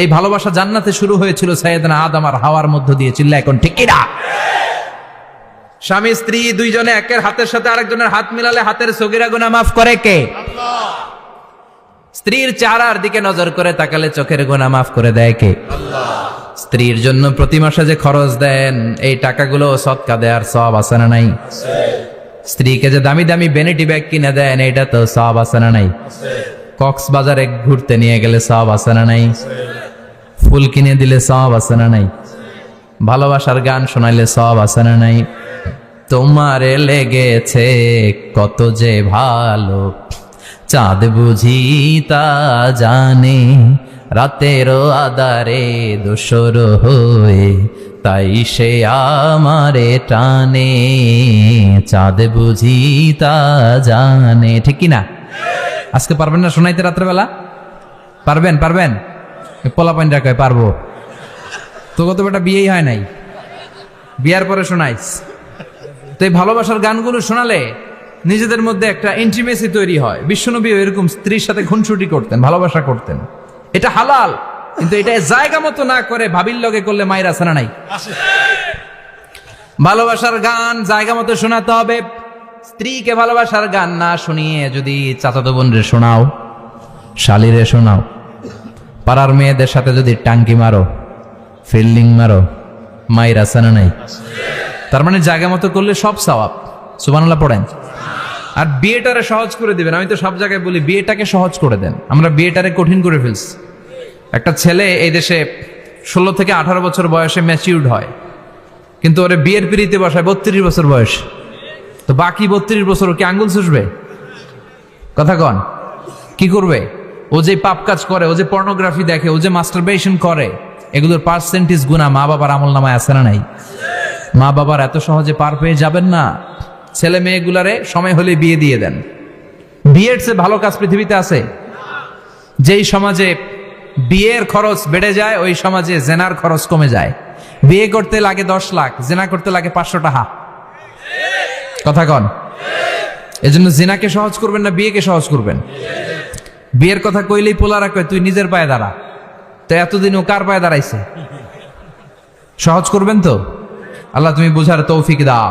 এই ভালোবাসা জান্নাতে শুরু হয়েছিল সাইয়েদনা আদম আর হাওয়ার মধ্য দিয়ে চিল্লা এখন ঠিক কিনা? স্বামী, স্ত্রী, দুইজনে একের হাতের সাথে আরেকজনের হাত মিলালে হাতের সগিরা গুনা মাফ করে কে? স্ত্রীর চেহারার দিকে নজর করে তাকালে চোখের গোনা মাফ করে দেয় কে? স্ত্রীর জন্য প্রতি মাসে যে খরচ দেন, এই টাকাগুলো সৎকা দেয়ার সব আছে না নাই? স্ত্রীকে যে দামি দামি বেনিটি ব্যাগ কিনে দেন এটা তো সব আছে না নাই? কক্সবাজারে ঘুরতে নিয়ে গেলে সব আছে না নাই? ফুল কিনে দিলে সব আছে না নাই? ভালোবাসার গান শোনাইলে সব আছে না নাই? তোমারে লেগেছে কত যে ভালো। চাঁদ বুঝি তা জানে রাতেরও আদারে দোসর হয়ে, তাই সে আমারে টানে। চাঁদ বুঝি তা জানে, ঠিক না আজকে পারবেন না শোনাইতে রাত্রেবেলা? পারবেন পারবেন? পোলা পাইন কয় পারব। তো কত বেটা বিয়েই হয় নাই? বিয়ার পরে শোনাইস। তো এই ভালোবাসার গানগুলো শোনালে নিজেদের মধ্যে একটা ইন্টিমেসি তৈরি হয়। বিশ্বনবী এরকম স্ত্রীর সাথে খুনসুটি করতেন, ভালোবাসা করতেন। এটা হালাল, কিন্তু এটা জায়গা মতো না করে ভাবির লগে করলে মায়ের আসে না নাই। ভালোবাসার গান জায়গা মতো শোনাতে হবে। স্ত্রীকে ভালোবাসার গান না শুনিয়ে যদি চাচাতো বোনরে শোনাও, শালিরে শোনাও। পাড়ার মেয়েদের সাথে যদি টাঙ্কি মারো, ফিল্ডিং মারো মায়ের আসে না নাই। তার মানে জায়গা মতো করলে সব সওয়াব। সুবানাল্লাহ পড়েন। আর বিয়েটারে সহজ করে দিবেন। আমি তো সব জায়গায় বলি, বিয়েটাকে সহজ করে দেন। আমরা বিয়েটারে কঠিন করে ফেলছি। একটা ছেলে এই দেশে ষোলো থেকে আঠারো বছর বয়সে ম্যাচিউর্ড হয়। কিন্তু ওরে বিয়ের পিড়িতে বসায় বত্রিশ বছর বয়স। তো বাকি বত্রিশ বছর কি আঙ্গুল চুষবে? কথা কন, কি করবে? ও যে পাপ কাজ করে, ও যে পর্নোগ্রাফি দেখে, ও যে মাস্টারবেশন করে, এগুলোর পার্সেন্টেজ গুণা মা বাবার আমল নামায় আছে না নাই? মা বাবার এত সহজে পার পেয়ে যাবেন না। ছেলে মেয়েগুলারে সময় হলে বিয়ে দিয়ে দেন। বিয়ের চেয়ে ভালো কাজ পৃথিবীতে আছে। যেই সমাজে বিয়ের খরচ বেড়ে যায়, ওই সমাজে জেনার খরচ কমে যায়। বিয়ে করতে লাগে দশ লাখ, জেনা করতে লাগে পাঁচশো টাকা। কথা কন। এজন্য জেনাকে সহজ করবেন না বিয়েকে সহজ করবেন? বিয়ের কথা কইলেই পোলারা কয়, তুই নিজের পায়ে দাঁড়া। তো এতদিন ও কার পায়ে দাঁড়াইছে? সহজ করবেন তো? আল্লাহ তুমি বুঝার তৌফিক দাও।